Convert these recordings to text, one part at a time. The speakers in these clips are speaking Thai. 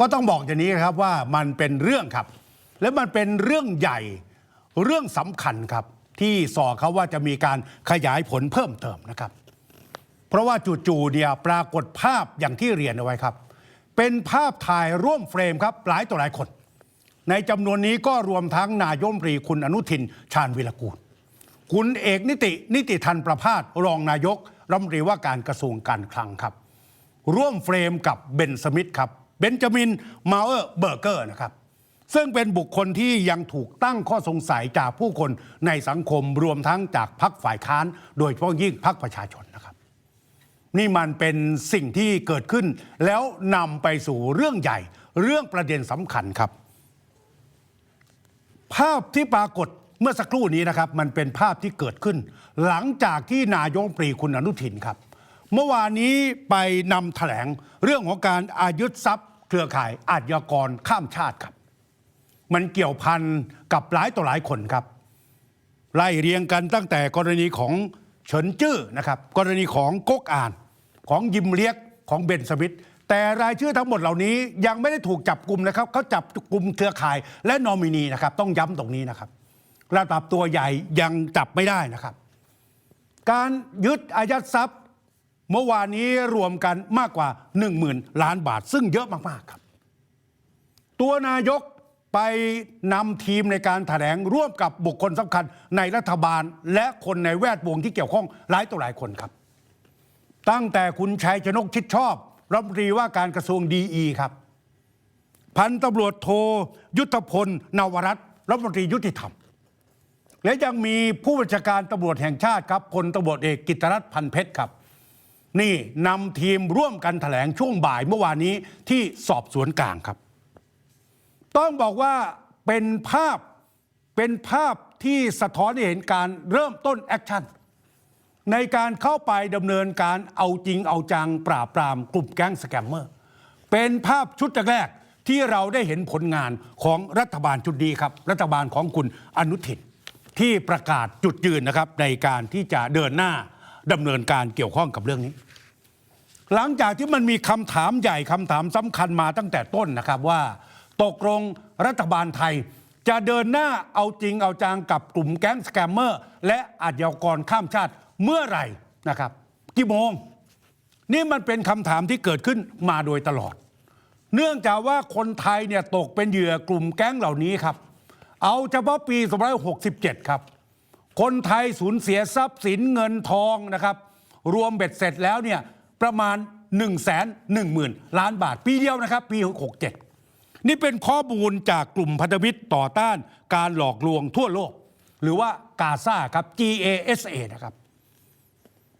ก็ต้องบอกอย่างนี้ครับว่ามันเป็นเรื่องครับ และมันเป็นเรื่องใหญ่เรื่องสำคัญครับ ที่สอเขาว่าจะมีการขยายผลเพิ่มเติมนะครับ เพราะว่าจู่ๆเนี่ยปรากฏภาพอย่างที่เรียนเอาไว้ครับ เป็นภาพถ่ายร่วมเฟรมครับหลายต่อหลายคน ในจำนวนนี้ก็รวมทั้งนายมรีคุณอนุทินชาญวิรกูล คุณเอกนิตินิติทันประพาสรองนายกรัฐมนตรีว่าการกระทรวงการคลังครับ ร่วมเฟรมกับเบนสมิธครับ เบนจามินมาเออร์เบอร์เกอร์นะครับ ซึ่งเป็นบุคคลที่ยังถูกตั้งข้อสงสัยจากผู้คนในสังคมรวมทั้งจากพรรคฝ่ายค้าน โดยเฉพาะยิ่งพรรคประชาชนนะครับ นี่มันเป็นสิ่งที่เกิดขึ้น แล้วนำไปสู่เรื่องใหญ่ เรื่องประเด็นสำคัญครับ ภาพที่ปรากฏเมื่อสักครู่นี้นะครับมันเป็นภาพที่เกิดขึ้น หลังจากที่นายกรัฐมนตรีคุณอนุทินครับ เมื่อวานนี้ไปนำแถลงเรื่องของการอายุทรัพย์ เครือข่ายอาชญากรข้ามชาติครับ มันเกี่ยวพันกับหลายต่อหลายคนครับ ไล่เรียงกันตั้งแต่กรณีของเฉินจื้อนะครับ กรณีของก๊กอ่านของยิมเลียกของเบนสมิธแต่รายชื่อทั้งหมดเหล่านี้ยังไม่ได้ถูกจับกลุ่มนะครับเขาจับกลุ่มเครือข่ายและนอมินีนะครับ ต้องย้ำตรงนี้นะครับระดับตัวใหญ่ยังจับไม่ได้นะครับ การยึดอายัดทรัพย์ เมื่อวานนี้รวมกันมากกว่า 1 0,000 ล้านบาท ซึ่งเยอะมากๆครับ ตัวนายกไปนำทีมในการแถลงร่วมกับบุคคลสำคัญในรัฐบาล และคนในแวดวงที่เกี่ยวข้องหลายต่อหลายคนครับ ตั้งแต่คุณชัยชนกชิดชอบ รัฐมนตรีว่าการกระทรวงดีอีครับ พันตำรวจโท ยุทธพล นวรัตน์รัฐมนตรียุติธรรม และยังมีผู้บัญชาการตำรวจแห่งชาติครับพลตำรวจเอกกิตรัตน์พันเพชรครับ นี่นำทีมร่วมกันแถลงช่วงบ่ายเมื่อวานนี้ที่สอบสวนกลางครับ ต้องบอกว่าเป็นภาพเป็นภาพที่สะท้อนให้เห็นการเริ่มต้นแอคชั่นในการเข้าไปดำเนินการเอาจริงเอาจังปราบปรามกลุ่มแก๊งสแกมเมอร์ เป็นภาพชุดแรกที่เราได้เห็นผลงานของรัฐบาลชุดนี้ครับ รัฐบาลของคุณอนุทินที่ประกาศจุดยืนนะครับในการที่จะเดินหน้าดำเนินการเกี่ยวข้องกับเรื่องนี้ หลังจากที่มันมีคำถามใหญ่คำถามสำคัญมาตั้งแต่ต้นนะครับว่า ตกลงรัฐบาลไทย จะเดินหน้าเอาจริงเอาจังกับกลุ่มแก๊งสแกมเมอร์ และอาชญากรข้ามชาติเมื่อไหร่นะครับกี่โมง นี่มันเป็นคำถามที่เกิดขึ้นมาโดยตลอด เนื่องจากว่าคนไทยเนี่ยตกเป็นเหยื่อกลุ่มแก๊งเหล่านี้ครับ เอาเฉพาะปี2567 ครับ คนไทยสูญเสียทรัพย์สินเงินทองนะครับ รวมเบ็ดเสร็จแล้วเนี่ย ประมาณ 1 1 0 0 0 0 ล้านบาท ปีเดียวนะครับ ปี 67 นี่เป็นข้อมูลจากกลุ่มพันธมิตรต่อต้านการหลอกลวงทั่วโลก หรือว่ากาซาครับ GASA นะครับ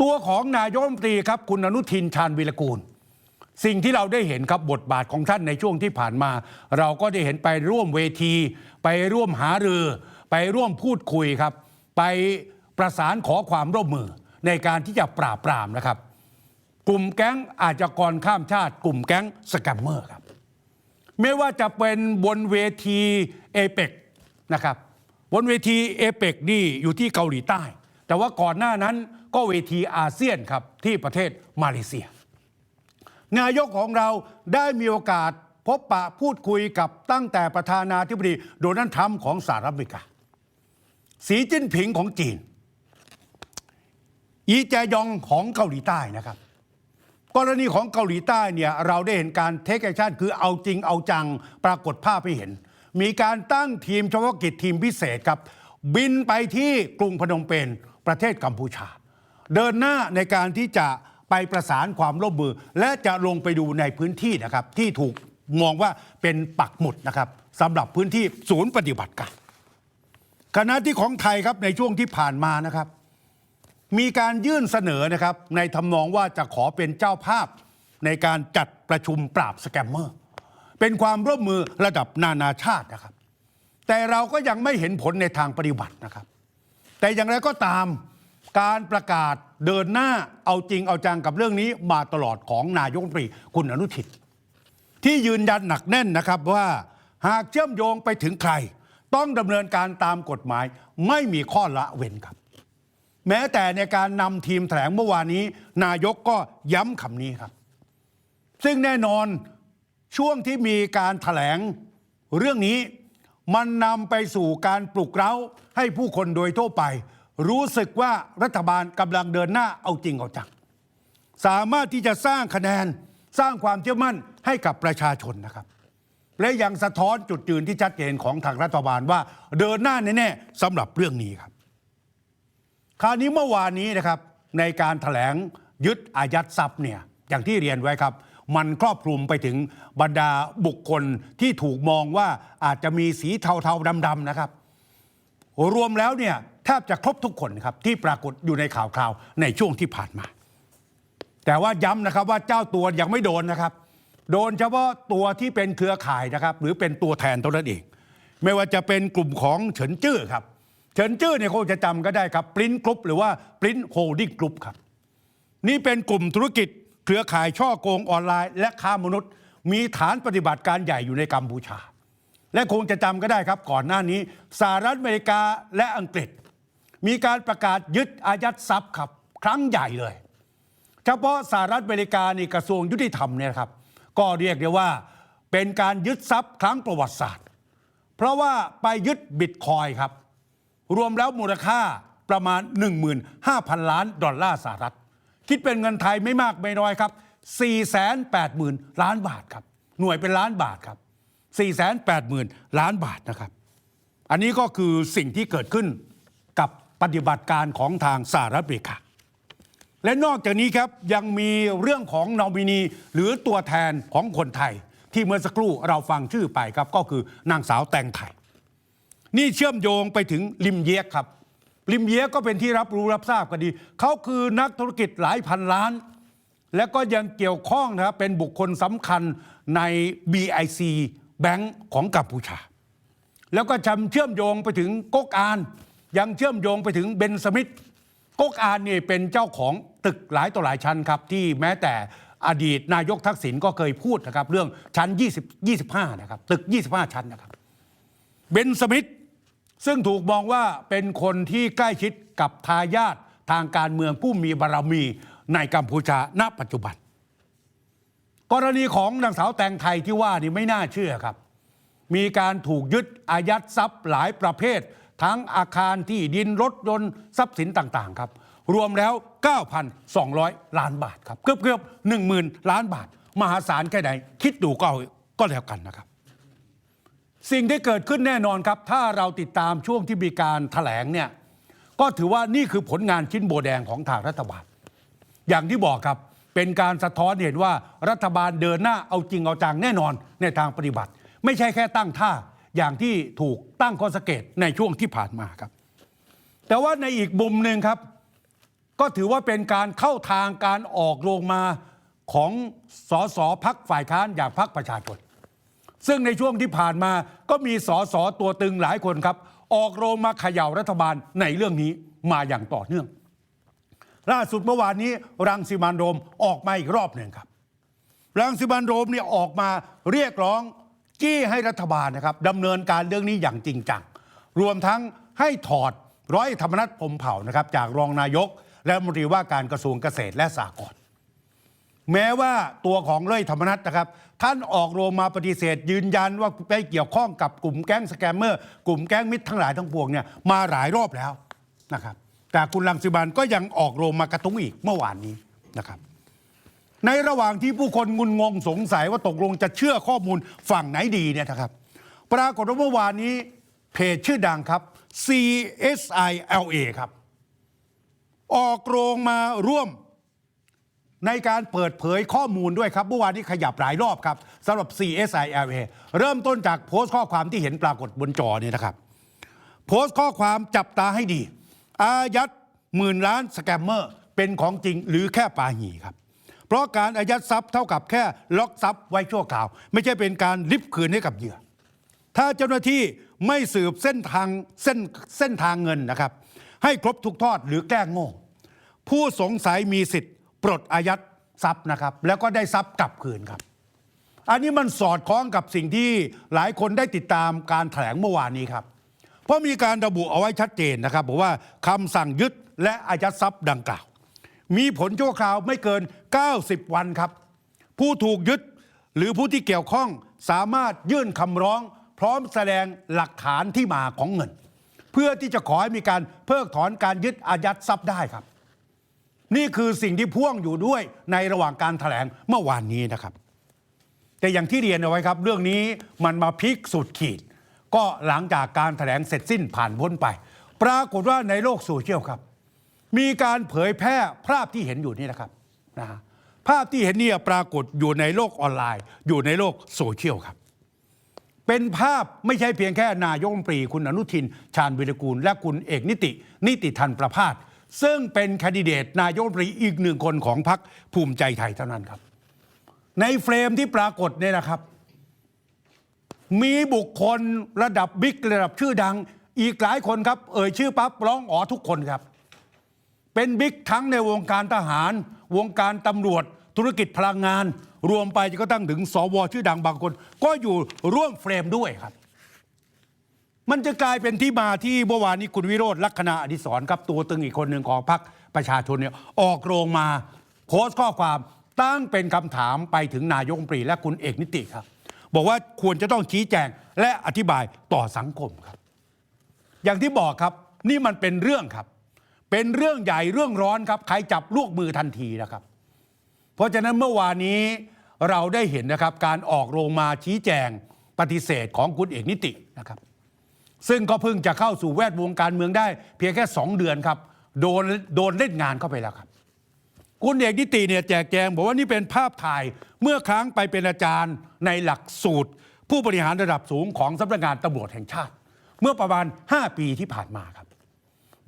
ตัวของนายกรัฐมนตรีครับคุณอนุทินชาญวิรกูล สิ่งที่เราได้เห็นครับบทบาทของท่านในช่วงที่ผ่านมา เราก็ได้เห็นไปร่วมเวที ไปร่วมหารือ ไปร่วมพูดคุยครับ ไปประสานขอความร่วมมือในการที่จะปราบปรามนะครับ กลุ่มแก๊งอาชญากรข้ามชาติ กลุ่มแก๊งสแกมเมอร์ครับ ไม่ว่าจะเป็นบนเวทีเอเปกนะครับบนเวทีเอเปกนี่อยู่ที่เกาหลีใต้ แต่ว่าก่อนหน้านั้นก็เวทีอาเซียนครับที่ประเทศมาเลเซีย นายกของเราได้มีโอกาสพบปะพูดคุยกับตั้งแต่ประธานาธิบดีโดนัลด์ทรัมป์ของสหรัฐอเมริกา สีจิ้นผิงของจีน อีแจยองของเกาหลีใต้นะครับ กรณีของเกาหลีใต้เนี่ยเราได้เห็นการเทคแอคชั่นคือเอาจริงเอาจังปรากฏภาพให้เห็น มีการตั้งทีมเฉพาะกิจทีมพิเศษครับ บินไปที่กรุงพนมเปญประเทศกัมพูชา เดินหน้าในการที่จะไปประสานความร่วมมือ และจะลงไปดูในพื้นที่นะครับ ที่ถูกมองว่าเป็นปักหมุดนะครับสำหรับพื้นที่ศูนย์ปฏิบัติการขณะที่ของไทยครับในช่วงที่ผ่านมานะครับ มีการยื่นเสนอนะครับ ในทำนองว่าจะขอเป็นเจ้าภาพ ในการจัดประชุมปราบสแกมเมอร์ เป็นความร่วมมือระดับนานาชาตินะครับ แต่เราก็ยังไม่เห็นผลในทางปฏิบัตินะครับ แต่อย่างไรก็ตามการประกาศเดินหน้าเอาจริงเอาจังกับเรื่องนี้มาตลอดของนายกรัฐมนตรีคุณอนุทินที่ยืนยันหนักแน่นนะครับว่าหากเชื่อมโยงไปถึงใคร ต้องดำเนินการตามกฎหมายไม่มีข้อละเว้นครับ แม้แต่ในการนำทีมแถลงเมื่อวานนี้ นายกก็ย้ำคำนี้ครับ ซึ่งแน่นอนช่วงที่มีการถแถลงเรื่องนี้มันนำไปสู่การปลุกเร้าให้ผู้คนโดยทั่วไป รู้สึกว่ารัฐบาลกำลังเดินหน้าเอาจริงเอาจังสามารถที่จะสร้างคะแนนสร้างความเชื่อมั่นให้กับประชาชนนะครับ และยังสะท้อนจุดยืนที่ชัดเจนของทางรัฐบาลว่าเดินหน้าแน่ๆสำหรับเรื่องนี้ครับ คราวนี้เมื่อวานนี้นะครับในการถแถลงยึดอายัดทรัพย์เนี่ยอย่างที่เรียนไว้ครับ มันครอบคลุมไปถึงบรรดาบุคคลที่ถูกมองว่าอาจจะมีสีเทาๆดำๆนะครับรวมแล้วเนี่ยแทบจะครบทุกคนครับที่ปรากฏอยู่ในข่าวคราวในช่วงที่ผ่านมา แต่ว่าย้ำนะครับว่าเจ้าตัวยังไม่โดนนะครับ โดนเฉพาะตัวที่เป็นเครือข่ายนะครับ หรือเป็นตัวแทนเท่านั้นเอง ไม่ว่าจะเป็นกลุ่มของเฉินจื้อครับ เฉินจื้อเนี่ยคงจะจำก็ได้ครับปริ้นกรุ๊ปหรือว่าปริ้นโฮลดิ้งกรุ๊ปครับ นี่เป็นกลุ่มธุรกิจเครือข่ายช่อโกงออนไลน์ และค้ามนุษย์ มีฐานปฏิบัติการใหญ่อยู่ในกัมพูชา และคงจะจำก็ได้ครับ ก่อนหน้านี้สหรัฐอเมริกาและอังกฤษ มีการประกาศยึดอายัดทรัพย์ครับ ครั้งใหญ่เลย เฉพาะสหรัฐอเมริกานี่กระทรวงยุติธรรมเนี่ยครับก็เรียกได้ว่าเป็นการยึดทรัพย์ครั้งประวัติศาสตร์ เพราะว่าไปยึดบิตคอยครับ รวมแล้วมูลค่าประมาณ 15,000 ล้านดอลลาร์สหรัฐ คิดเป็นเงินไทยไม่มากไม่น้อยครับ 480,000 ล้านบาทครับ หน่วยเป็นล้านบาทครับ 480,000 ล้านบาทนะครับ อันนี้ก็คือสิ่งที่เกิดขึ้นกับปฏิบัติการของทางสหรัฐอเมริกา และนอกจากนี้ครับยังมีเรื่องของนอมินีหรือตัวแทนของคนไทย ที่เมื่อสักครู่เราฟังชื่อไปครับก็คือนางสาวแตงไทย นี่เชื่อมโยงไปถึงลิมเยกครับลิมเยกก็เป็นที่รับรู้รับทราบกันดี เขาคือนักธุรกิจหลายพันล้าน และก็ยังเกี่ยวข้องนะครับเป็นบุคคลสำคัญใน BIC แบงก์ของกัมพูชา แล้วก็จำเชื่อมโยงไปถึงก๊กอาน ยังเชื่อมโยงไปถึงเบนสมิธก๊กอานนี่เป็นเจ้าของตึกหลายต่อหลายชั้นครับ ที่แม้แต่อดีตนายกทักษิณก็เคยพูดนะครับ เรื่องชั้น 20 25 นะครับ ตึก 25 ชั้นนะครับเบนสมิธ ซึ่งถูกมองว่าเป็นคนที่ใกล้ชิดกับทายาททางการเมืองผู้มีบารมีในกัมพูชาณปัจจุบัน กรณีของนางสาวแตงไทยที่ว่านี่ไม่น่าเชื่อครับ มีการถูกยึดอายัดทรัพย์หลายประเภท ทั้งอาคารที่ดินรถยนต์ทรัพย์สินต่างๆ ครับ รวมแล้ว 9,200 ล้านบาทครับ เกือบเกือบๆ10,000 ล้านบาท มหาศาลแค่ไหน คิดดูก็ก็แล้วกันนะครับ สิ่งที่เกิดขึ้นแน่นอนครับ ถ้าเราติดตามช่วงที่มีการถแถลงเนี่ยก็ถือว่านี่คือผลงานชิ้นโบแดงของทางรัฐบาล อย่างที่บอกครับเป็นการสะท้อนเห็นว่ารัฐบาลเดินหน้าเอาจริงเอาจังแน่นอนในทางปฏิบัติ ไม่ใช่แค่ตั้งท่าอย่างที่ถูกตั้งข้อสังเกตในช่วงที่ผ่านมาครับ แต่ว่าในอีกมุมหนึ่งครับ ก็ถือว่าเป็นการเข้าทางการออกโรงมาของสสพักฝ่ายค้านอย่างพักประชาชน ซึ่งในช่วงที่ผ่านมาก็มีสอสอตัวตึงหลายคนครับ ออกโรงมาเขย่ารัฐบาลในเรื่องนี้มาอย่างต่อเนื่อง ล่าสุดเมื่อวานนี้รังสิมันโรมออกมาอีกรอบหนึ่งครับ รังสิมันโรมเนี่ยออกมาเรียกร้องจี้ให้รัฐบาลนะครับดำเนินการเรื่องนี้อย่างจริงจังรวมทั้งให้ถอดร้อยธรรมนัฐพมเผ่านะครับจากรองนายก และมนตรีว่าการกระทรวงเกษตรและสหกรณ์ แม้ว่าตัวของเล่ยธรรมนัฐนะครับ ท่านออกโรงมาปฏิเสธ ยืนยันว่าไปเกี่ยวข้องกับกลุ่มแก๊งสแกมเมอร์ กลุ่มแก๊งมิตรทั้งหลายทั้งปวงเนี่ยมาหลายรอบแล้วนะครับ แต่คุณลังสิมันก็ยังออกโรงมากระทุ้งอีกเมื่อวานนี้นะครับ ในระหว่างที่ผู้คนงุนงงสงสัยว่าตกลงจะเชื่อข้อมูลฝั่งไหนดีเนี่ยนะครับ ปรากฏว่าเมื่อวานนี้เพจชื่อดังครับ CSILA ครับ ออกโรงมาร่วม ในการเปิดเผยข้อมูลด้วยครับเมื่อวานนี้ขยับหลายรอบครับสำหรับ CSILA เริ่มต้นจากโพสต์ข้อความที่เห็นปรากฏบนจอเนี่ยนะครับ โพสต์ข้อความจับตาให้ดี อายัดหมื่นล้านสแกมเมอร์ เป็นของจริงหรือแค่ปาหีครับ เพราะการอายัดทรัพย์เท่ากับแค่ล็อกทรัพย์ไว้ชั่วคราว ไม่ใช่เป็นการริบคืนให้กับเหยื่อ ถ้าเจ้าหน้าที่ไม่สืบเส้นทางเส้นเส้นทางเงินนะครับ ให้ครบทุกทอดหรือแก้งโง่ผู้สงสัยมีสิทธิ์ ปลดอายัดทรัพย์นะครับ แล้วก็ได้ทรัพย์กลับคืนครับ อันนี้มันสอดคล้องกับสิ่งที่หลายคนได้ติดตามการแถลงเมื่อวานนี้ครับ เพราะมีการระบุเอาไว้ชัดเจนนะครับบอกว่าคำสั่งยึดและอายัดทรัพย์ดังกล่าว มีผลชั่วคราวไม่เกิน 90 วันครับ ผู้ถูกยึดหรือผู้ที่เกี่ยวข้องสามารถยื่นคำร้อง พร้อมแสดงหลักฐานที่มาของเงิน เพื่อที่จะขอให้มีการเพิกถอนการยึดอายัดทรัพย์ได้ครับ นี่คือสิ่งที่พ่วงอยู่ด้วยในระหว่างการแถลงเมื่อวานนี้นะครับ แต่อย่างที่เรียนเอาไว้ครับ เรื่องนี้มันมาพลิกสุดขีด ก็หลังจากการแถลงเสร็จสิ้นผ่านพ้นไป ปรากฏว่าในโลกโซเชียลครับ มีการเผยแพร่ภาพที่เห็นอยู่นี่นะครับนะภาพที่เห็นนี่ปรากฏอยู่ในโลกออนไลน์ อยู่ในโลกโซเชียลครับเป็นภาพไม่ใช่เพียงแค่นายกรัฐมนตรีคุณอนุทิน ชาญวิรกูล และคุณเอกนิติ นิติทันประพาส ซึ่งเป็นแคนดิเดตนายกรัฐมนตรีอีกหนึ่งคนของพรรคภูมิใจไทยเท่านั้นครับ ในเฟรมที่ปรากฏเนี่ยนะครับ มีบุคคลระดับบิ๊กระดับชื่อดัง อีกหลายคนครับ เอ่ยชื่อปั๊บร้องอ๋อทุกคนครับ เป็นบิ๊กทั้งในวงการทหาร วงการตำรวจ ธุรกิจพลังงาน รวมไปก็ตั้งถึงสวชื่อดังบางคน ก็อยู่ร่วมเฟรมด้วยครับ มันจะกลายเป็นที่มาที่เมื่อวานนี้คุณวิโรธลักษณะอดิศรครับตัวตึงอีกคนหนึ่งของพรรคประชาชนเนี่ยออกโรงมาโพสต์ข้อความตั้งเป็นคำถามไปถึงนายกรัฐมนตรีและคุณเอกนิติครับ บอกว่าควรจะต้องชี้แจงและอธิบายต่อสังคมครับ อย่างที่บอกครับนี่มันเป็นเรื่องครับ เป็นเรื่องใหญ่เรื่องร้อนครับ ใครจับลวกมือทันทีนะครับ เพราะฉะนั้นเมื่อวานนี้เราได้เห็นนะครับการออกโรงมาชี้แจงปฏิเสธของคุณเอกนิตินะครับ ซึ่งก็เพิ่งจะเข้าสู่แวดวงการเมืองได้ เพียงแค่ 2 เดือนครับ โดนโดนเล่นงานเข้าไปแล้วครับ คุณเอกนิติเนี่ยแจกแจงบอกว่านี่เป็นภาพถ่ายเมื่อครั้งไปเป็นอาจารย์ในหลักสูตร ผู้บริหารระดับสูงของสำนักงานตำรวจแห่งชาติ เมื่อประมาณ 5 ปีที่ผ่านมาครับ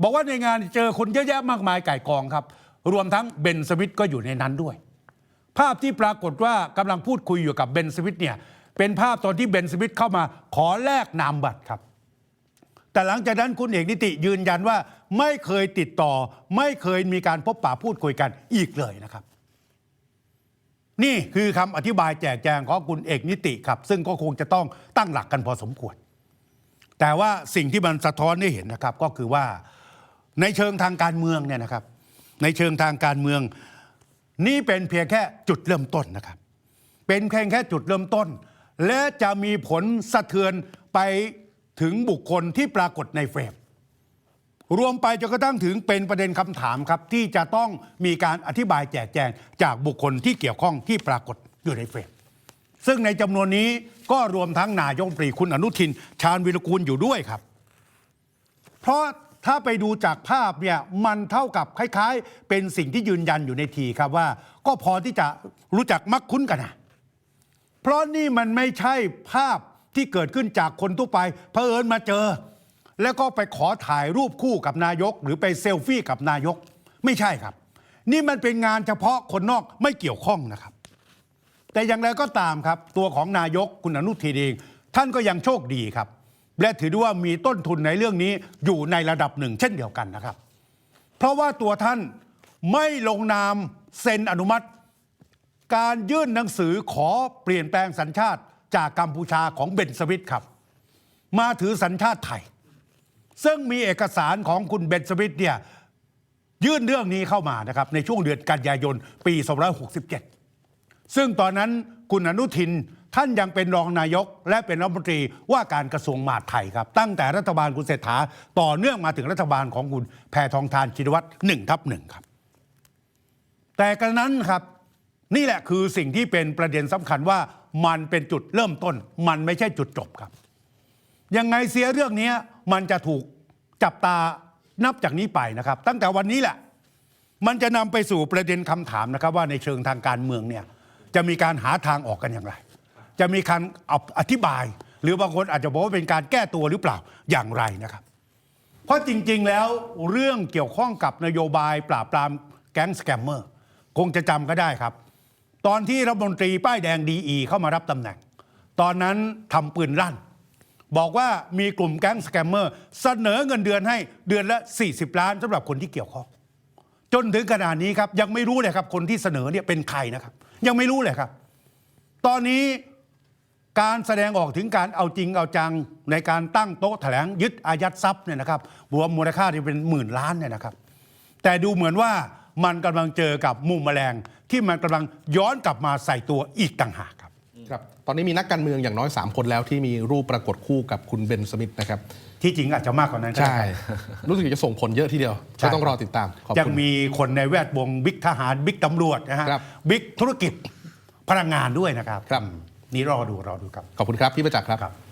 บอกว่าในงานเจอคนเยอะแยะมากมายไก่กองครับ รวมทั้งเบนสวิตก็อยู่ในนั้นด้วย ภาพที่ปรากฏว่ากำลังพูดคุยอยู่กับเบนสวิตเนี่ยเป็นภาพตอนที่เบนสวิตเข้ามาขอแลกนามบัตรครับ แต่หลังจากนั้นคุณเอกนิติยืนยันว่าไม่เคยติดต่อ ไม่เคยมีการพบปะพูดคุยกันอีกเลยนะครับ นี่คือคำอธิบายแจกแจงของคุณเอกนิติครับ ซึ่งก็คงจะต้องตั้งหลักกันพอสมควร แต่ว่าสิ่งที่มันสะท้อนให้เห็นนะครับก็คือว่าในเชิงทางการเมืองเนี่ยนะครับ ในเชิงทางการเมือง นี่เป็นเพียงแค่จุดเริ่มต้นนะครับ เป็นเพียงแค่จุดเริ่มต้น และจะมีผลสะเทือนไป ถึงบุคคลที่ปรากฏในเฟรมรวมไปจนกระทั่งถึงเป็นประเด็นคำถามครับ ที่จะต้องมีการอธิบายแจกแจงจากบุคคลที่เกี่ยวข้องที่ปรากฏอยู่ในเฟรมซึ่งในจำนวนนี้ก็รวมทั้งนายกรีคุณอนุทิน ชาญวิรกูลอยู่ด้วยครับ เพราะถ้าไปดูจากภาพเนี่ยมันเท่ากับคล้ายๆ เป็นสิ่งที่ยืนยันอยู่ในทีครับว่า ก็พอที่จะรู้จักมักคุ้นกันนะเพราะนี่มันไม่ใช่ภาพ ที่เกิดขึ้นจากคนทั่วไปเผอิญมาเจอ แล้วก็ไปขอถ่ายรูปคู่กับนายก หรือไปเซลฟี่กับนายก ไม่ใช่ครับ นี่มันเป็นงานเฉพาะคนนอกไม่เกี่ยวข้องนะครับ แต่อย่างไรก็ตามครับ ตัวของนายกคุณอนุทินเอง ท่านก็ยังโชคดีครับ และถือได้ว่ามีต้นทุนในเรื่องนี้อยู่ในระดับหนึ่ง เช่นเดียวกันนะครับ เพราะว่าตัวท่านไม่ลงนามเซ็นอนุมัติ การยื่นหนังสือขอเปลี่ยนแปลงสัญชาติ จากกัมพูชาของเบนสวิตครับ มาถือสัญชาติไทย ซึ่งมีเอกสารของคุณเบนสวิตเนี่ยยื่นเรื่องนี้เข้ามานะครับในช่วงเดือนกันยายนปี2567 ซึ่งตอนนั้นคุณอนุทินท่านยังเป็นรองนายก และเป็นรัฐมนตรีว่าการกระทรวงมหาดไทยครับ ตั้งแต่รัฐบาลคุณเศรษฐาต่อเนื่องมาถึงรัฐบาลของคุณแพทองทานชินวัตรหนึ่งทับหนึ่งครับ แต่กระนั้นครับนี่แหละคือสิ่งที่เป็นประเด็นสำคัญว่า มันเป็นจุดเริ่มต้น มันไม่ใช่จุดจบครับ ยังไงเสียเรื่องนี้มันจะถูกจับตานับจากนี้ไปนะครับ ตั้งแต่วันนี้แหละ มันจะนำไปสู่ประเด็นคำถามนะครับว่าในเชิงทางการเมืองเนี่ยจะมีการหาทางออกกันอย่างไร จะมีการอาอธิบาย หรือบางคนอาจจะบอกว่าเป็นการแก้ตัวหรือเปล่าอย่างไรนะครับ เพราะจริงๆแล้วเรื่องเกี่ยวข้องกับนโยบายปราบปรามแก๊งสแกมเมอร์คงจะจำก็ได้ครับ ตอนที่รัฐมนตรีป้ายแดงดีอีเข้ามารับตำแหน่ง ตอนนั้นทำปืนลั่น บอกว่ามีกลุ่มแก๊งสแกมเมอร์เสนอเงินเดือนให้เดือนละ 40 ล้านสำหรับคนที่เกี่ยวข้องจนถึงขนาดนี้ครับยังไม่รู้เลยครับคนที่เสนอเนี่ยเป็นใครนะครับ ยังไม่รู้เลยครับ ตอนนี้การแสดงออกถึงการเอาจริงเอาจังในการตั้งโต๊ะแถลงยึดอายัดทรัพย์เนี่ยนะครับรวมมูลค่าที่เป็นหมื่นล้านเนี่ยนะครับ แต่ดูเหมือนว่ามันกำลังเจอกับมุมแมลง ที่มันกำลังย้อนกลับมาใส่ตัวอีกต่างหากครับ ครับ ตอนนี้มีนักการเมืองอย่างน้อย 3 คนแล้วที่มีรูปปรากฏคู่กับคุณเบนสมิธนะครับ ที่จริงอาจจะมากกว่านั้นก็ใช่ได้รู้สึกจะส่งผลเยอะทีเดียวใช่ก็ต้องรอติดตามขอบยังคุณ มีคนในแวดวงบิ๊กทหารบิ๊กตำรวจนะฮะครับ บิ๊กธุรกิจพลังงานด้วยนะครับครับอืมนี่รอดูรอดูครับ ขอบคุณครับพี่ประจักษ์ครับ ครับ